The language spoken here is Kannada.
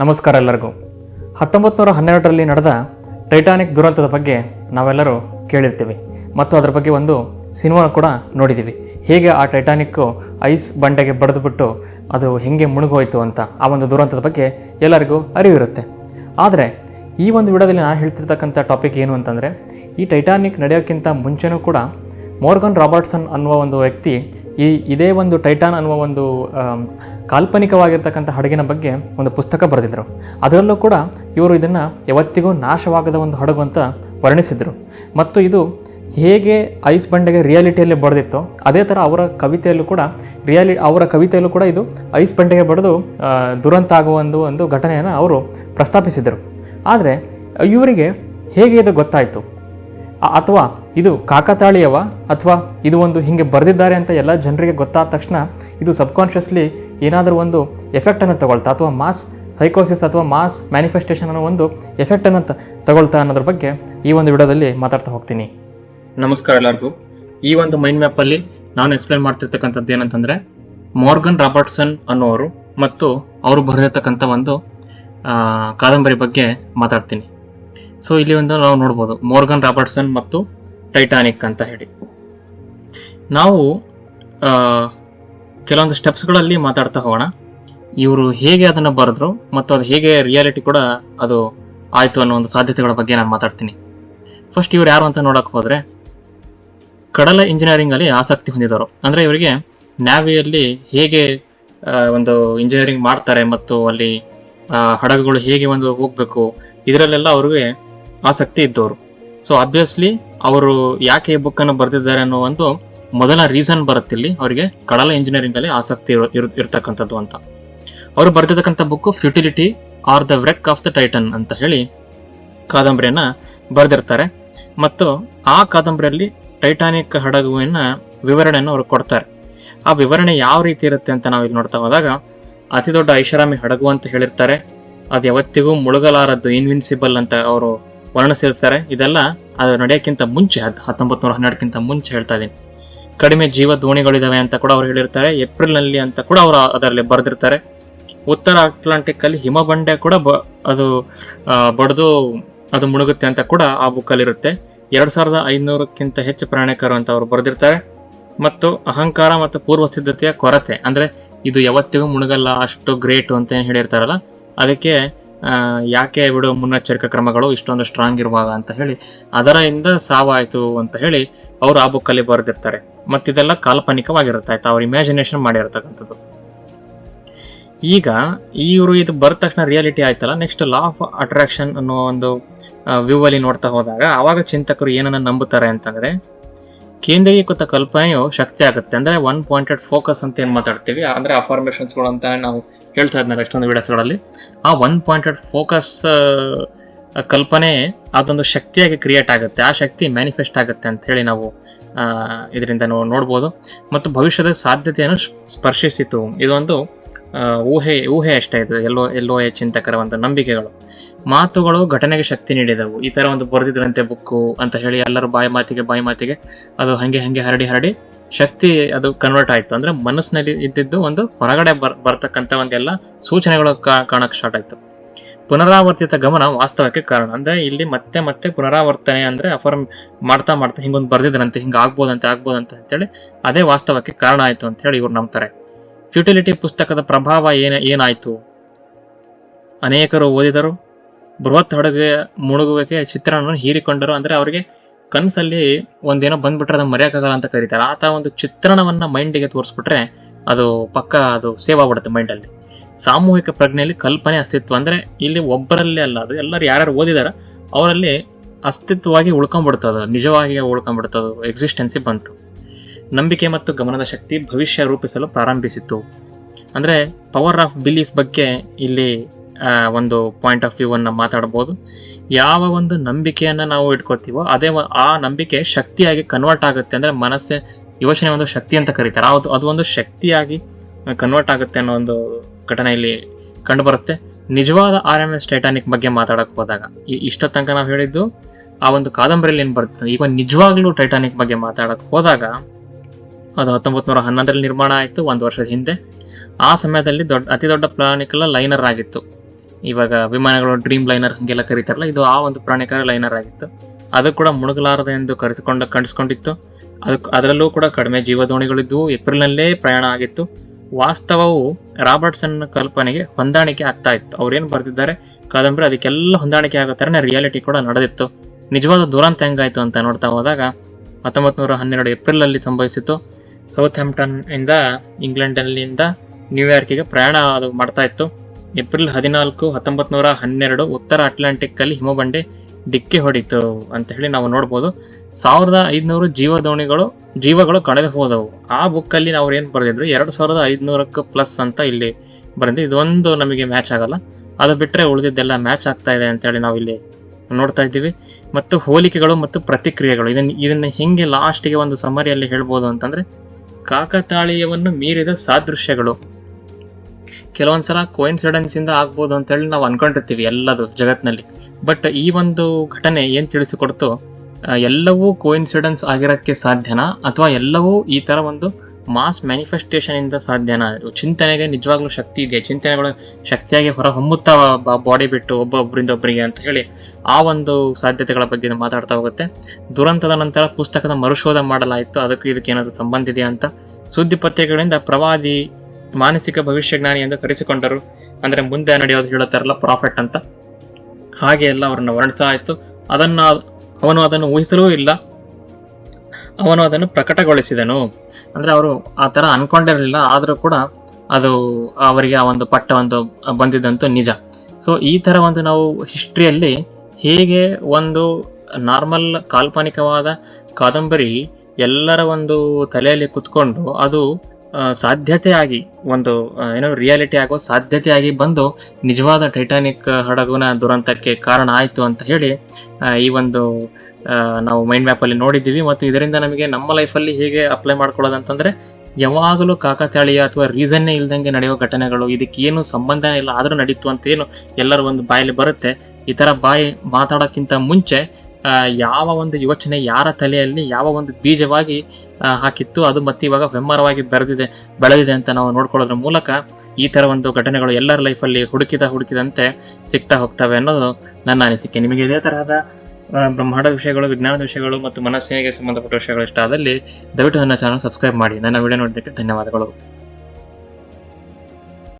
ನಮಸ್ಕಾರ ಎಲ್ಲರಿಗೂ. ಹತ್ತೊಂಬತ್ತು ನೂರ ಹನ್ನೆರಡರಲ್ಲಿ ನಡೆದ ಟೈಟಾನಿಕ್ ದುರಂತದ ಬಗ್ಗೆ ನಾವೆಲ್ಲರೂ ಕೇಳಿರ್ತೀವಿ. ಮತ್ತು ಅದರ ಬಗ್ಗೆ ಒಂದು ಸಿನಿಮಾ ಕೂಡ ನೋಡಿದ್ದೀವಿ ಹೇಗೆ ಆ ಟೈಟಾನಿಕ್ಕು ಐಸ್ ಬಂಡೆಗೆ ಬಡಿದುಬಿಟ್ಟು ಅದು ಹೆಂಗೆ ಮುಳುಗೋಯ್ತು ಅಂತ ಆ ಒಂದು ದುರಂತದ ಬಗ್ಗೆ ಎಲ್ಲರಿಗೂ ಅರಿವಿರುತ್ತೆ. ಆದರೆ ಈ ಒಂದು ವಿಡಿಯೋದಲ್ಲಿ ನಾನು ಹೇಳ್ತಿರ್ತಕ್ಕಂಥ ಟಾಪಿಕ್ ಏನು ಅಂತಂದರೆ, ಈ ಟೈಟಾನಿಕ್ ನಡೆಯೋಕ್ಕಿಂತ ಮುಂಚೆನೂ ಕೂಡ ಮೋರ್ಗನ್ ರಾಬರ್ಟ್ಸನ್ ಅನ್ನುವ ಒಂದು ವ್ಯಕ್ತಿ ಈ ಇದೇ ಒಂದು ಟೈಟಾನ್ ಅನ್ನುವ ಒಂದು ಕಾಲ್ಪನಿಕವಾಗಿರ್ತಕ್ಕಂಥ ಹಡಗಿನ ಬಗ್ಗೆ ಒಂದು ಪುಸ್ತಕ ಬರೆದಿದ್ದರು ಅದರಲ್ಲೂ ಕೂಡ ಇವರು ಇದನ್ನು ಯಾವತ್ತಿಗೂ ನಾಶವಾಗದ ಒಂದು ಹಡಗು ಅಂತ ವರ್ಣಿಸಿದರು. ಮತ್ತು ಇದು ಹೇಗೆ ಐಸ್ ಬಂಡೆಗೆ ರಿಯಾಲಿಟಿಯಲ್ಲಿ ಬರೆದಿತ್ತೋ ಅದೇ ಥರ ಅವರ ಕವಿತೆಯಲ್ಲೂ ಕೂಡ ರಿಯಾಲಿ, ಅವರ ಕವಿತೆಯಲ್ಲೂ ಕೂಡ ಇದು ಐಸ್ ಬಂಡೆಗೆ ಬಡಿದು ದುರಂತ ಆಗುವ ಒಂದು ಒಂದು ಘಟನೆಯನ್ನು ಅವರು ಪ್ರಸ್ತಾಪಿಸಿದರು. ಆದರೆ ಇವರಿಗೆ ಹೇಗೆ ಇದು ಗೊತ್ತಾಯಿತು? ಅಥವಾ ಇದು ಕಾಕತಾಳಿಯವ? ಅಥವಾ ಇದು ಒಂದು ಹಿಂಗೆ ಬರೆದಿದ್ದಾರೆ ಅಂತ ಎಲ್ಲ ಜನರಿಗೆ ಗೊತ್ತಾದ ತಕ್ಷಣ ಇದು ಸಬ್ಕಾನ್ಷಿಯಸ್ಲಿ ಏನಾದರೂ ಒಂದು ಎಫೆಕ್ಟನ್ನು ತಗೊಳ್ತಾ ಅಥವಾ ಮಾಸ್ ಸೈಕೋಸಿಸ್ ಅಥವಾ ಮಾಸ್ ಮ್ಯಾನಿಫೆಸ್ಟೇಷನ್ ಅನ್ನೋ ಒಂದು ಎಫೆಕ್ಟನ್ನು ತಗೊಳ್ತಾ ಅನ್ನೋದ್ರ ಬಗ್ಗೆ ಈ ಒಂದು ವಿಡಿಯೋದಲ್ಲಿ ಮಾತಾಡ್ತಾ ಹೋಗ್ತೀನಿ. ನಮಸ್ಕಾರ ಎಲ್ಲರಿಗೂ. ಈ ಒಂದು ಮೈಂಡ್ ಮ್ಯಾಪಲ್ಲಿ ನಾನು ಎಕ್ಸ್ಪ್ಲೈನ್ ಮಾಡ್ತಿರ್ತಕ್ಕಂಥದ್ದು ಏನಂತಂದರೆ ಮಾರ್ಗನ್ ರಾಬರ್ಟ್ಸನ್ ಅನ್ನೋರು ಮತ್ತು ಅವರು ಬರೆದಿರ್ತಕ್ಕಂಥ ಒಂದು ಕಾದಂಬರಿ ಬಗ್ಗೆ ಮಾತಾಡ್ತೀನಿ. ಸೊ ಇಲ್ಲಿ ಒಂದು ನಾವು ನೋಡ್ಬೋದು ಮೋರ್ಗನ್ ರಾಬರ್ಟ್ಸನ್ ಮತ್ತು ಟೈಟಾನಿಕ್ ಅಂತ ಹೇಳಿ. ನಾವು ಕೆಲವೊಂದು ಸ್ಟೆಪ್ಸ್ಗಳಲ್ಲಿ ಮಾತಾಡ್ತಾ ಹೋಗೋಣ. ಇವರು ಹೇಗೆ ಅದನ್ನು ಬರೆದ್ರು ಮತ್ತು ಅದು ಹೇಗೆ ರಿಯಾಲಿಟಿ ಕೂಡ ಅದು ಆಯಿತು ಅನ್ನೋ ಒಂದು ಸಾಧ್ಯತೆಗಳ ಬಗ್ಗೆ ನಾನು ಮಾತಾಡ್ತೀನಿ. ಫಸ್ಟ್ ಇವ್ರು ಯಾರು ಅಂತ ನೋಡೋಕ್ಕೆ ಹೋದರೆ, ಕಡಲ ಇಂಜಿನಿಯರಿಂಗಲ್ಲಿ ಆಸಕ್ತಿ ಹೊಂದಿದವರು. ಅಂದರೆ ಇವರಿಗೆ ನ್ಯಾವಿಯಲ್ಲಿ ಹೇಗೆ ಒಂದು ಇಂಜಿನಿಯರಿಂಗ್ ಮಾಡ್ತಾರೆ ಮತ್ತು ಅಲ್ಲಿ ಹಡಗುಗಳು ಹೇಗೆ ಒಂದು ಹೋಗಬೇಕು, ಇದರಲ್ಲೆಲ್ಲ ಅವ್ರಿಗೆ ಆಸಕ್ತಿ ಇದ್ದವರು. ಸೊ ಅಬ್ವಿಯಸ್ಲಿ ಅವರು ಯಾಕೆ ಈ ಬುಕ್ ಅನ್ನು ಬರೆದಿದ್ದಾರೆ ಅನ್ನೋ ಒಂದು ಮೊದಲ ರೀಸನ್ ಬರುತ್ತಿಲ್ಲಿ ಅವರಿಗೆ ಕಡಲ ಇಂಜಿನಿಯರಿಂಗ್ ಅಲ್ಲಿ ಆಸಕ್ತಿ ಇರ್ತಕ್ಕಂಥದ್ದು ಅಂತ. ಅವರು ಬರೆದಿರ್ತಕ್ಕಂಥ book futility or the wreck of the Titan ಅಂತ ಹೇಳಿ ಕಾದಂಬರಿಯನ್ನ ಬರೆದಿರ್ತಾರೆ. ಮತ್ತು ಆ ಕಾದಂಬರಿಯಲ್ಲಿ ಟೈಟಾನಿಕ್ ಹಡಗುವಿನ ವಿವರಣೆಯನ್ನು ಅವರು ಕೊಡ್ತಾರೆ. ಆ ವಿವರಣೆ ಯಾವ ರೀತಿ ಇರುತ್ತೆ ಅಂತ ನಾವು ಇಲ್ಲಿ ನೋಡ್ತಾ ಹೋದಾಗ ಅತಿ ದೊಡ್ಡ ಐಷಾರಾಮಿ ಹಡಗು ಅಂತ ಹೇಳಿರ್ತಾರೆ. ಅದು ಯಾವತ್ತಿಗೂ ಮುಳುಗಲಾರದ್ದು ಇನ್ವಿನ್ಸಿಬಲ್ ಅಂತ ಅವರು ವರ್ಣಿಸಿರ್ತಾರೆ ಇದೆಲ್ಲ ಅದು ನಡೆಯೋಕ್ಕಿಂತ ಮುಂಚೆ ಹತ್ತು ಹತ್ತೊಂಬತ್ತು ನೂರ ಹನ್ನೆರಡಕ್ಕಿಂತ ಮುಂಚೆ ಹೇಳ್ತಾ ಇದ್ದೀನಿ. ಕಡಿಮೆ ಜೀವ ದೋಣಿಗಳಿದಾವೆ ಅಂತ ಕೂಡ ಅವ್ರು ಹೇಳಿರ್ತಾರೆ. ಏಪ್ರಿಲ್ನಲ್ಲಿ ಅಂತ ಕೂಡ ಅವರು ಅದರಲ್ಲಿ ಬರೆದಿರ್ತಾರೆ. ಉತ್ತರ ಅಟ್ಲಾಂಟಿಕ್ ಅಲ್ಲಿ ಹಿಮಬಂಡೆ ಕೂಡ ಅದು ಬಡಿದು ಅದು ಮುಳುಗುತ್ತೆ ಅಂತ ಕೂಡ ಆ ಬುಕ್ಕಲ್ಲಿರುತ್ತೆ. ಇರುತ್ತೆ ಎರಡ್ ಸಾವಿರದ ಐನೂರಕ್ಕಿಂತ ಹೆಚ್ಚು ಪ್ರಯಾಣಿಕರು ಅಂತ ಅವರು ಬರೆದಿರ್ತಾರೆ. ಮತ್ತು ಅಹಂಕಾರ ಮತ್ತು ಪೂರ್ವ ಸಿದ್ಧತೆಯ ಕೊರತೆ, ಅಂದ್ರೆ ಇದು ಯಾವತ್ತಿಗೂ ಮುಳುಗಲ್ಲ ಅಷ್ಟು ಗ್ರೇಟ್ ಅಂತ ಏನ್ ಹೇಳಿರ್ತಾರಲ್ಲ, ಅದಕ್ಕೆ ಯಾಕೆ ಬಿಡು ಮುನ್ನೆಚ್ಚರಿಕೆ ಕ್ರಮಗಳು ಇಷ್ಟೊಂದು ಸ್ಟ್ರಾಂಗ್ ಇರುವಾಗ ಅಂತ ಹೇಳಿ, ಅದರಿಂದ ಸಾವಾಯಿತು ಅಂತ ಹೇಳಿ ಅವರು ಆ ಬುಕ್ಕಲ್ಲಿ ಬರೆದಿರ್ತಾರೆ. ಮತ್ತಿದೆಲ್ಲ ಕಾಲ್ಪನಿಕವಾಗಿರುತ್ತೆ, ಆಯ್ತಾ? ಅವ್ರ ಇಮ್ಯಾಜಿನೇಷನ್ ಮಾಡಿರತಕ್ಕಂಥದ್ದು. ಈಗ ಇವರು ಇದು ಬರ ತಕ್ಷಣ ರಿಯಾಲಿಟಿ ಆಯ್ತಲ್ಲ ನೆಕ್ಸ್ಟ್ ಲಾ ಆಫ್ ಅಟ್ರಾಕ್ಷನ್ ಅನ್ನೋ ಒಂದು ವ್ಯೂ ಅಲ್ಲಿ ನೋಡ್ತಾ ಹೋದಾಗ, ಆವಾಗ ಚಿಂತಕರು ಏನನ್ನ ನಂಬುತ್ತಾರೆ ಅಂತಂದ್ರೆ, ಕೇಂದ್ರೀಕೃತ ಕಲ್ಪನೆಯು ಶಕ್ತಿ ಆಗುತ್ತೆ. ಅಂದ್ರೆ ಒನ್ ಪಾಯಿಂಟೆಡ್ ಫೋಕಸ್ ಅಂತ ಏನ್ ಮಾತಾಡ್ತೀವಿ? ಅಂದ್ರೆ ಅಫಾರ್ಮೇಶನ್ಸ್ಗಳು ಅಂತ ನಾವು ಹೇಳ್ತಾ ಇದ್ನಲ್ಲ ಎಷ್ಟೊಂದು ವಿಡಿಯೋಸ್ಗಳಲ್ಲಿ ಆ ಒನ್ ಪಾಯಿಂಟೆಡ್ ಫೋಕಸ್ ಕಲ್ಪನೆ ಅದೊಂದು ಶಕ್ತಿಯಾಗಿ ಕ್ರಿಯೇಟ್ ಆಗುತ್ತೆ. ಆ ಶಕ್ತಿ ಮ್ಯಾನಿಫೆಸ್ಟ್ ಆಗುತ್ತೆ ಅಂತ ಹೇಳಿ ನಾವು ಇದರಿಂದ ನಾವು ನೋಡ್ಬೋದು. ಮತ್ತು ಭವಿಷ್ಯದ ಸಾಧ್ಯತೆಯನ್ನು ಸ್ಪರ್ಶಿಸಿತು. ಇದೊಂದು ಊಹೆ ಊಹೆ ಅಷ್ಟೇ ಇದು. ಎಲ್ಲೋ ಎಲ್ಲೋ ಚಿಂತಕರ ಒಂದು ನಂಬಿಕೆಗಳು. ಮಾತುಗಳು ಘಟನೆಗೆ ಶಕ್ತಿ ನೀಡಿದವು. ಈ ಥರ ಒಂದು ಬರೆದಿದ್ರಂತೆ ಬುಕ್ಕು ಅಂತ ಹೇಳಿ ಎಲ್ಲರೂ ಬಾಯಿ ಮಾತಿಗೆ ಬಾಯಿ ಮಾತಿಗೆ ಅದು ಹಂಗೆ ಹಂಗೆ ಹರಡಿ ಹರಡಿ ಶಕ್ತಿ ಅದು ಕನ್ವರ್ಟ್ ಆಯ್ತು. ಅಂದ್ರೆ ಮನಸ್ಸಿನಲ್ಲಿ ಇದ್ದಿದ್ದು ಒಂದು ಹೊರಗಡೆ ಬರ್, ಬರ್ತಕ್ಕಂಥ ಒಂದೆಲ್ಲ ಸೂಚನೆಗಳು ಕಾ- ಕಾಣಕ್ ಸ್ಟಾರ್ಟ್ ಆಯ್ತು. ಪುನರಾವರ್ತಿತ ಗಮನ ವಾಸ್ತವಕ್ಕೆ ಕಾರಣ. ಅಂದ್ರೆ ಇಲ್ಲಿ ಮತ್ತೆ ಮತ್ತೆ ಪುನರಾವರ್ತನೆ ಅಂದ್ರೆ ಅಫರ್ಮ್ ಮಾಡ್ತಾ ಮಾಡ್ತಾ ಹಿಂಗೊಂದು ಬರ್ದಿದ್ರಂತೆ ಹಿಂಗೆ ಆಗ್ಬೋದಂತೆ ಆಗ್ಬೋದಂತೆ ಅಂತೇಳಿ ಅದೇ ವಾಸ್ತವಕ್ಕೆ ಕಾರಣ ಆಯ್ತು ಅಂತ ಹೇಳಿ ಇವ್ರು ನಂಬ್ತಾರೆ. ಫ್ಯೂಟಿಲಿಟಿ ಪುಸ್ತಕದ ಪ್ರಭಾವ ಏನ, ಏನಾಯ್ತು? ಅನೇಕರು ಓದಿದರು. ಬೃಹತ್ ಹಡಗೆ ಮುಳುಗುವಿಕೆ ಚಿತ್ರಣವನ್ನು ಹೀರಿಕೊಂಡರು. ಅಂದ್ರೆ ಅವರಿಗೆ ಕನಸಲ್ಲಿ ಒಂದೇನೋ ಬಂದ್ಬಿಟ್ರೆ ಅದನ್ನ ಮರೆಯಕ್ಕಾಗಲ್ಲ ಅಂತ ಕರೀತಾರೆ. ಆ ತರ ಒಂದು ಚಿತ್ರಣವನ್ನ ಮೈಂಡಿಗೆ ತೋರಿಸ್ಬಿಟ್ರೆ ಅದು ಪಕ್ಕ ಅದು ಸೇವ್ ಆಗ್ಬಿಡುತ್ತೆ ಮೈಂಡಲ್ಲಿ ಸಾಮೂಹಿಕ ಪ್ರಜ್ಞೆಯಲ್ಲಿ ಕಲ್ಪನೆ ಅಸ್ತಿತ್ವ ಅಂದ್ರೆ ಇಲ್ಲಿ ಒಬ್ಬರಲ್ಲೇ ಅಲ್ಲ, ಅದು ಎಲ್ಲರೂ ಯಾರ್ಯಾರು ಓದಿದಾರ ಅವರಲ್ಲಿ ಅಸ್ತಿತ್ವವಾಗಿ ಉಳ್ಕೊಂಡ್ಬಿಡ್ತದ ನಿಜವಾಗಿ ಉಳ್ಕೊಂಡ್ಬಿಡ್ತದ ಎಕ್ಸಿಸ್ಟೆನ್ಸಿ ಬಂತು. ನಂಬಿಕೆ ಮತ್ತು ಗಮನದ ಶಕ್ತಿ ಭವಿಷ್ಯ ರೂಪಿಸಲು ಪ್ರಾರಂಭಿಸಿತ್ತು. ಅಂದ್ರೆ ಪವರ್ ಆಫ್ ಬಿಲೀಫ್ ಬಗ್ಗೆ ಇಲ್ಲಿ ಒಂದು ಪಾಯಿಂಟ್ ಆಫ್ ವ್ಯೂ ಅನ್ನ ಮಾತಾಡಬಹುದು ಯಾವ ಒಂದು ನಂಬಿಕೆಯನ್ನ ನಾವು ಇಟ್ಕೋತೀವೋ ಅದೇ ಆ ನಂಬಿಕೆ ಶಕ್ತಿಯಾಗಿ ಕನ್ವರ್ಟ್ ಆಗುತ್ತೆ ಅಂದ್ರೆ ಮನಸ್ಸೆ ಯೋಚನೆ ಒಂದು ಶಕ್ತಿ ಅಂತ ಕರೀತಾರೆ. ಅದು ಅದು ಒಂದು ಶಕ್ತಿಯಾಗಿ ಕನ್ವರ್ಟ್ ಆಗುತ್ತೆ ಅನ್ನೋ ಒಂದು ಘಟನೆ ಇಲ್ಲಿ ಕಂಡುಬರುತ್ತೆ. ನಿಜವಾದ ಆರ್ ಎಂ ಎಸ್ ಟೈಟಾನಿಕ್ ಬಗ್ಗೆ ಮಾತಾಡಕ್ ಹೋದಾಗ ಇಷ್ಟ ತನಕ ನಾವು ಹೇಳಿದ್ದು, ಆ ಒಂದು ಕಾದಂಬರಿಯಲ್ಲಿ ಏನು ಬರುತ್ತೆ? ಈಗ ನಿಜವಾಗ್ಲೂ ಟೈಟಾನಿಕ್ ಬಗ್ಗೆ ಮಾತಾಡಕ್ ಹೋದಾಗ, ಅದು ಹತ್ತೊಂಬತ್ ನೂರ ಹನ್ನೊಂದರಲ್ಲಿ ನಿರ್ಮಾಣ ಆಯಿತು, ಒಂದು ವರ್ಷದ ಹಿಂದೆ. ಆ ಸಮಯದಲ್ಲಿ ದೊಡ್ಡ, ಅತಿ ದೊಡ್ಡ ಪ್ರಯಾಣಿಕಲ್ಲ ಲೈನರ್ ಆಗಿತ್ತು. ಇವಾಗ ವಿಮಾನಗಳು ಡ್ರೀಮ್ ಲೈನರ್ ಹಂಗೆಲ್ಲ ಕರೀತಾರಲ್ಲ, ಇದು ಆ ಒಂದು ಪ್ರಯಾಣಿಕರ ಲೈನರ್ ಆಗಿತ್ತು. ಅದು ಕೂಡ ಮುಳುಗಲಾರದೆ ಎಂದು ಕರೆಸಿಕೊಂಡ ಕಾಣಿಸ್ಕೊಂಡಿತ್ತು ಅದಕ್ಕೆ ಅದರಲ್ಲೂ ಕೂಡ ಕಡಿಮೆ ಜೀವದೋಣಿಗಳಿದ್ದು ಏಪ್ರಿಲ್ನಲ್ಲೇ ಪ್ರಯಾಣ ಆಗಿತ್ತು. ವಾಸ್ತವವು ರಾಬರ್ಟ್ಸನ್ ಕಲ್ಪನೆಗೆ ಹೊಂದಾಣಿಕೆ ಆಗ್ತಾ ಇತ್ತು. ಅವ್ರೇನು ಬರೆದಿದ್ದಾರೆ? ಕಾದಂಬರಿ, ಅದಕ್ಕೆಲ್ಲ ಹೊಂದಾಣಿಕೆ ಆಗೋ ರಿಯಾಲಿಟಿ ಕೂಡ ನಡೆದಿತ್ತು. ನಿಜವಾದ ದುರಂತ ಹೆಂಗಾಯಿತು ಅಂತ ನೋಡ್ತಾ ಹೋದಾಗ ಹತ್ತೊಂಬತ್ತು ನೂರ ಹನ್ನೆರಡು ಏಪ್ರಿಲಲ್ಲಿ ಸಂಭವಿಸಿತು ಸೌತ್ ಹ್ಯಾಂಪ್ಟನ್ ಇಂದ ಇಂಗ್ಲೆಂಡ್ನಲ್ಲಿಂದ ನ್ಯೂಯಾರ್ಕಿಗೆ ಪ್ರಯಾಣ ಅದು ಮಾಡ್ತಾ ಇತ್ತು. ಏಪ್ರಿಲ್ ಹದಿನಾಲ್ಕು ಹತ್ತೊಂಬತ್ತು ನೂರ ಹನ್ನೆರಡು ಉತ್ತರ ಅಟ್ಲಾಂಟಿಕ್ ಅಲ್ಲಿ ಹಿಮಬಂಡೆ ಡಿಕ್ಕಿ ಹೊಡಿತು ಅಂತ ಹೇಳಿ ನಾವು ನೋಡ್ಬೋದು. ಸಾವಿರದ ಐದುನೂರು ಜೀವದೋಣಿಗಳು, ಜೀವಗಳು ಕಳೆದು ಹೋದವು. ಆ ಬುಕ್ಕಲ್ಲಿ ನಾವು ಏನು ಬರೆದಿದ್ರು? ಎರಡು ಸಾವಿರದ ಐದುನೂರಕ್ಕೆ ಪ್ಲಸ್ ಅಂತ ಇಲ್ಲಿ ಬರೆದು ಇದೊಂದು ನಮಗೆ ಮ್ಯಾಚ್ ಆಗಲ್ಲ. ಅದು ಬಿಟ್ಟರೆ ಉಳಿದಿದ್ದೆಲ್ಲ ಮ್ಯಾಚ್ ಆಗ್ತಾ ಇದೆ ಅಂತೇಳಿ ನಾವು ಇಲ್ಲಿ ನೋಡ್ತಾ ಇದ್ದೀವಿ. ಮತ್ತು ಹೋಲಿಕೆಗಳು ಮತ್ತು ಪ್ರತಿಕ್ರಿಯೆಗಳು. ಇದನ್ನು ಇದನ್ನು ಹೆಂಗೆ ಲಾಸ್ಟಿಗೆ ಒಂದು ಸಮರಿಯಲ್ಲಿ ಹೇಳ್ಬೋದು ಅಂತಂದ್ರೆ, ಕಾಕತಾಳೀಯವನ್ನು ಮೀರಿದ ಸಾದೃಶ್ಯಗಳು. ಕೆಲವೊಂದ್ಸಲ ಕೋಯಿನ್ಸಿಡೆನ್ಸ್ ಇಂದ ಆಗ್ಬೋದು ಅಂತ ಹೇಳಿ ನಾವು ಅನ್ಕೊಂಡಿರ್ತೀವಿ ಎಲ್ಲದು ಜಗತ್ನಲ್ಲಿ. ಬಟ್ ಈ ಒಂದು ಘಟನೆ ಏನ್ ತಿಳಿಸಿಕೊಡ್ತು? ಎಲ್ಲವೂ ಕೋಇನ್ಸಿಡೆನ್ಸ್ ಆಗಿರೋಕ್ಕೆ ಸಾಧ್ಯನಾ? ಅಥವಾ ಎಲ್ಲವೂ ಈ ತರ ಒಂದು ಮಾಸ್ ಮ್ಯಾನಿಫೆಸ್ಟೇಷನ್ ಇಂದ ಸಾಧ್ಯನಾ? ಚಿಂತನೆಗೆ ನಿಜವಾಗ್ಲೂ ಶಕ್ತಿ ಇದೆ ಚಿಂತನೆಗಳು ಶಕ್ತಿಯಾಗಿ ಹೊರ ಹೊಮ್ಮುತ್ತಾ ಬಾಡಿ ಬಿಟ್ಟು ಒಬ್ಬೊಬ್ಬರಿಂದ ಒಬ್ಬರಿಗೆ ಅಂತ ಹೇಳಿ ಆ ಒಂದು ಸಾಧ್ಯತೆಗಳ ಬಗ್ಗೆ ಮಾತಾಡ್ತಾ ಹೋಗುತ್ತೆ. ದುರಂತದ ನಂತರ ಪುಸ್ತಕದ ಮರುಶೋಧ ಮಾಡಲಾಯಿತು. ಅದಕ್ಕೂ ಇದಕ್ಕೆ ಏನಾದರೂ ಸಂಬಂಧ ಇದೆಯಾ ಅಂತ? ಸುದ್ದಿ ಪತ್ರಿಕೆಗಳಿಂದ ಪ್ರವಾದಿ ಮಾನಸಿಕ ಭವಿಷ್ಯಜ್ಞಾನಿ ಎಂದು ಕರೆಸಿಕೊಂಡರು. ಅಂದ್ರೆ ಮುಂದೆ ನಡೆಯೋದು ಹೇಳುತ್ತಾರಲ್ಲ ಪ್ರಾಫಿಟ್ ಅಂತ. ಹಾಗೆ ಎಲ್ಲ ಅವರನ್ನು ವರ್ಣಿಸಲಾಯಿತು ಅದನ್ನ ಅವನು ಅದನ್ನು ಊಹಿಸಲೂ ಇಲ್ಲ. ಅವನು ಅದನ್ನು ಪ್ರಕಟಗೊಳಿಸಿದನು. ಅಂದ್ರೆ ಅವರು ಆ ಥರ ಅನ್ಕೊಂಡಿರಲಿಲ್ಲ, ಆದರೂ ಕೂಡ ಅದು ಅವರಿಗೆ ಆ ಒಂದು ಪಟ್ಟ ಒಂದು ಬಂದಿದ್ದಂತೂ ನಿಜ. ಸೊ ಈ ತರ ಒಂದು ನಾವು ಹಿಸ್ಟ್ರಿಯಲ್ಲಿ ಹೇಗೆ ಒಂದು ನಾರ್ಮಲ್ ಕಾಲ್ಪನಿಕವಾದ ಕಾದಂಬರಿ ಎಲ್ಲರ ಒಂದು ತಲೆಯಲ್ಲಿ ಕುತ್ಕೊಂಡು ಅದು ಸಾಧ್ಯತೆ ಆಗಿ ಒಂದು ಏನೋ ರಿಯಾಲಿಟಿ ಆಗೋ ಸಾಧ್ಯತೆ ಆಗಿ ಬಂದು ನಿಜವಾದ ಟೈಟಾನಿಕ್ ಹಡಗುನ ದುರಂತಕ್ಕೆ ಕಾರಣ ಆಯಿತು ಅಂತ ಹೇಳಿ ಈ ಒಂದು ನಾವು ಮೈಂಡ್ ಮ್ಯಾಪಲ್ಲಿ ನೋಡಿದ್ದೀವಿ. ಮತ್ತು ಇದರಿಂದ ನಮಗೆ ನಮ್ಮ ಲೈಫಲ್ಲಿ ಹೇಗೆ ಅಪ್ಲೈ ಮಾಡ್ಕೊಳ್ಳೋದಂತಂದರೆ, ಯಾವಾಗಲೂ ಕಾಕತಾಳೀಯ ಅಥವಾ ರೀಸನ್ನೇ ಇಲ್ದಂಗೆ ನಡೆಯೋ ಘಟನೆಗಳು, ಇದಕ್ಕೆ ಏನು ಸಂಬಂಧ ಇಲ್ಲ, ಆದರೂ ನಡೀತು ಅಂತ ಏನು ಎಲ್ಲರೂ ಒಂದು ಬಾಯಲ್ಲಿ ಬರುತ್ತೆ. ಈ ಥರ ಬಾಯಿ ಮಾತಾಡೋಕ್ಕಿಂತ ಮುಂಚೆ ಯಾವ ಒಂದು ಯೋಚನೆ ಯಾರ ತಲೆಯಲ್ಲಿ ಯಾವ ಒಂದು ಬೀಜವಾಗಿ ಹಾಕಿತ್ತು, ಅದು ಮತ್ತೆ ಇವಾಗ ವೆಮ್ಮರವಾಗಿ ಬೆಳೆದಿದೆ ಬೆಳೆದಿದೆ ಅಂತ ನಾವು ನೋಡ್ಕೊಳ್ಳೋದ್ರ ಮೂಲಕ ಈ ಥರ ಒಂದು ಘಟನೆಗಳು ಎಲ್ಲರ ಲೈಫಲ್ಲಿ ಹುಡುಕಿದ ಹುಡುಕಿದಂತೆ ಸಿಗ್ತಾ ಹೋಗ್ತವೆ ಅನ್ನೋದು ನನ್ನ ಅನಿಸಿಕೆ. ನಿಮಗೆ ಇದೇ ತರಹದ ಬ್ರಹ್ಮಾಂಡ ಬ್ರಹ್ಮಾಂಡದ ವಿಷಯಗಳು, ವಿಜ್ಞಾನದ ವಿಷಯಗಳು ಮತ್ತು ಮನಸ್ಸಿಗೆ ಸಂಬಂಧಪಟ್ಟ ವಿಷಯಗಳು ಇಷ್ಟ ಆದಲ್ಲಿ ದಯವಿಟ್ಟು ನನ್ನ ಚಾನಲ್ ಸಬ್ಸ್ಕ್ರೈಬ್ ಮಾಡಿ. ನನ್ನ ವಿಡಿಯೋ ನೋಡಿದ್ದಕ್ಕೆ ಧನ್ಯವಾದಗಳು.